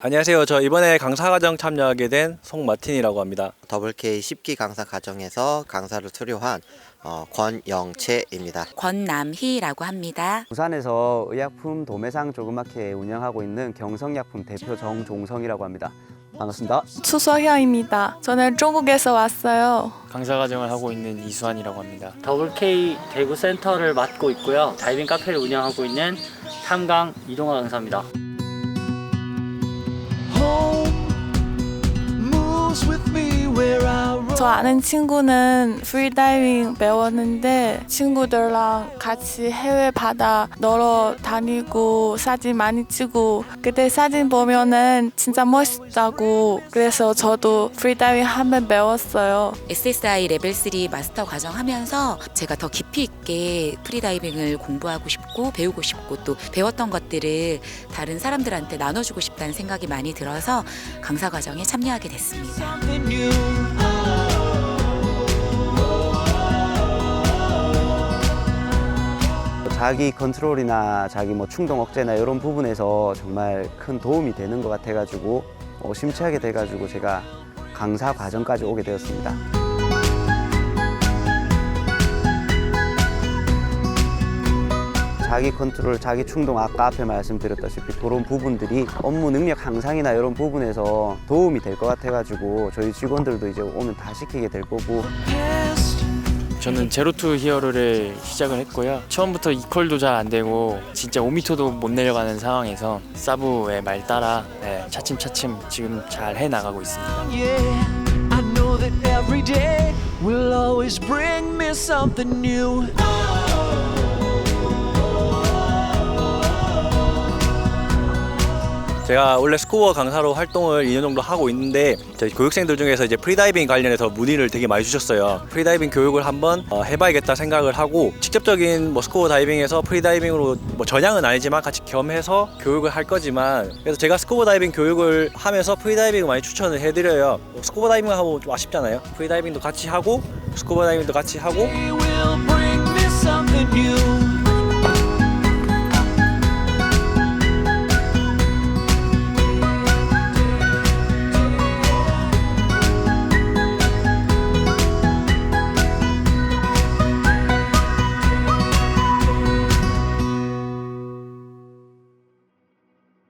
안녕하세요. 저 이번에 강사 과정 참여하게 된 송마틴이라고 합니다. 더블 K 10기 강사 과정에서 강사를 수료한 어, 권영채입니다. 권남희라고 합니다. 부산에서 의약품 도매상 조그맣게 운영하고 있는 경성약품 대표 정종성이라고 합니다. 반갑습니다. 추서현입니다. 저는 중국에서 왔어요. 강사 과정을 하고 있는 이수환이라고 합니다. 더블 K 대구 센터를 맡고 있고요. 다이빙 카페를 운영하고 있는 삼강 이동화 강사입니다. 저 아는 친구는 프리다이빙 배웠는데 친구들랑 같이 해외 바다 놀러 다니고 사진 많이 찍고 그때 사진 보면은 진짜 멋있다고 그래서 저도 프리다이빙 한번 배웠어요. SSI 레벨 3 마스터 과정 하면서 제가 더 깊이 있게 프리다이빙을 공부하고 싶고 배우고 싶고 또 배웠던 것들을 다른 사람들한테 나눠주고 싶다는 생각이 많이 들어서 강사 과정에 참여하게 됐습니다. 자기 컨트롤이나 자기 뭐 충동 억제나 이런 부분에서 정말 큰 도움이 되는 것 같아가지고 어, 심취하게 돼가지고 제가 강사 과정까지 오게 되었습니다. 자기 컨트롤, 자기 충동 아까 앞에 말씀드렸다시피 그런 부분들이 업무 능력 향상이나 이런 부분에서 도움이 될 것 같아가지고 저희 직원들도 이제 오면 다 시키게 될 거고 저는 제로투 히어로를 시작을 했고요. 처음부터 이퀄도 잘 안 되고 진짜 5m도 못 내려가는 상황에서 사부의 말 따라 네, 차츰차츰 지금 잘 해 나가고 있습니다. Yeah. 제가 원래 스코어 강사로 활동을 2년 정도 하고 있는데 저희 교육생들 중에서 이제 프리다이빙 관련해서 문의를 되게 많이 주셨어요. 프리다이빙 교육을 한번 어, 해봐야겠다 생각을 하고 직접적인 뭐 스코어 다이빙에서 프리다이빙으로 뭐 전향은 아니지만 같이 겸해서 교육을 할 거지만 그래서 제가 스쿠버 다이빙 교육을 하면서 프리다이빙을 많이 추천을 해드려요. 뭐 스쿠버 다이빙 하고 좀 아쉽잖아요. 프리다이빙도 같이 하고 스쿠버 다이빙도 같이 하고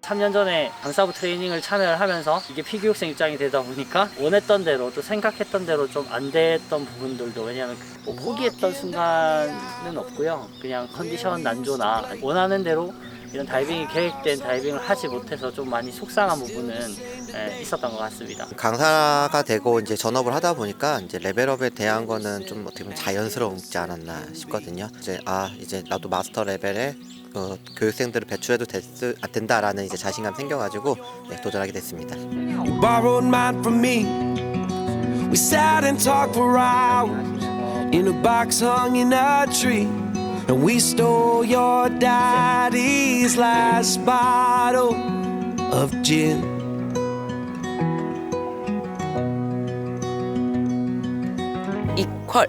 They will bring me something new. 삼년 전에 강사부 트레이닝을 참여를 하면서 이게 피교육생 입장이 되다 보니까 원했던 대로 또 생각했던 대로 좀 안 됐던 부분들도 왜냐하면 뭐 포기했던 순간은 없고요. 그냥 컨디션 난조나 원하는 대로 이런 다이빙이 계획된 다이빙을 하지 못해서 좀 많이 속상한 부분은 예, 있었던 것 같습니다. 강사가 되고 이제 전업을 하다 보니까 이제 레벨업에 대한 거는 좀 어떻게 보면 자연스러웠지 않았나 싶거든요. 이제 아 이제 나도 마스터 레벨에 어, 교육생들을 배출해도 됐, 아, 된다라는 이제 자신감 생겨가지고 네, 도전하게 됐습니다. You borrowed mine from me. We sat and talked for hours in a box hung in a tree. And we stole your daddy's last bottle of gin. 이퀄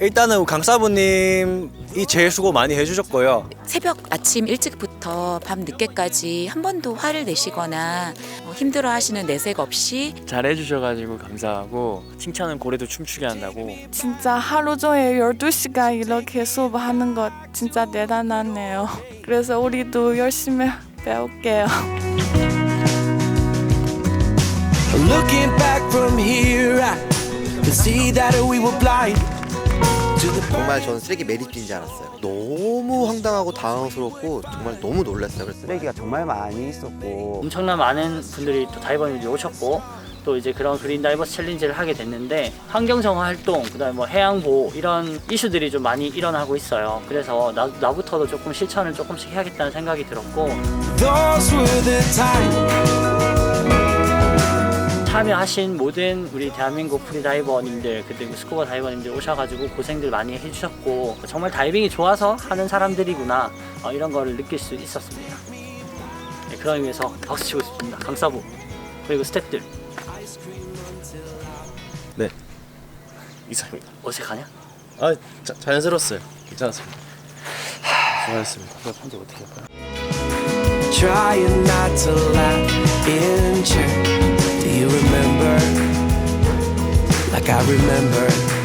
일단은 강사부님 이 제일 수고 많이 해주셨고요. 새벽 아침 일찍부터 밤 늦게까지 한 번도 화를 내시거나 어, 힘들어하시는 내색 없이 잘 해주셔가지고 감사하고 칭찬은 고래도 춤추게 한다고 진짜 하루 종일 12시간 이렇게 수업하는 것 진짜 대단하네요. 그래서 우리도 열심히 배울게요. Looking back from here, I can see that we were blind 정말 저는 쓰레기 매립지인 줄 알았어요. 너무 황당하고 당황스럽고 정말 너무 놀랐어요. 그래서 쓰레기가 정말 많이 있었고 엄청난 많은 분들이 또 다이버님들이 오셨고 또 이제 그런 그린 다이버스 챌린지를 하게 됐는데 환경 정화 활동 그다음에 뭐 해양 보호 이런 이슈들이 좀 많이 일어나고 있어요. 그래서 나, 나부터도 조금 실천을 조금씩 해야겠다는 생각이 들었고 Those were the times. 참여하신 모든 우리 대한민국 프리다이버님들 그리고 스쿠버 다이버님들 오셔가지고 고생들 많이 해주셨고 정말 다이빙이 좋아서 하는 사람들이구나 어, 이런 거를 느낄 수 있었습니다. 네, 그런 의미에서 박수 치고 싶습니다. 강사부 그리고 스태프들 이상입니다. 어색하냐? 아 자, 자연스러웠어요. 괜찮았습니다. 수고하셨습니다. 이거 편집 어떻게 할까요? trying not to laugh in church. You remember? Like I remember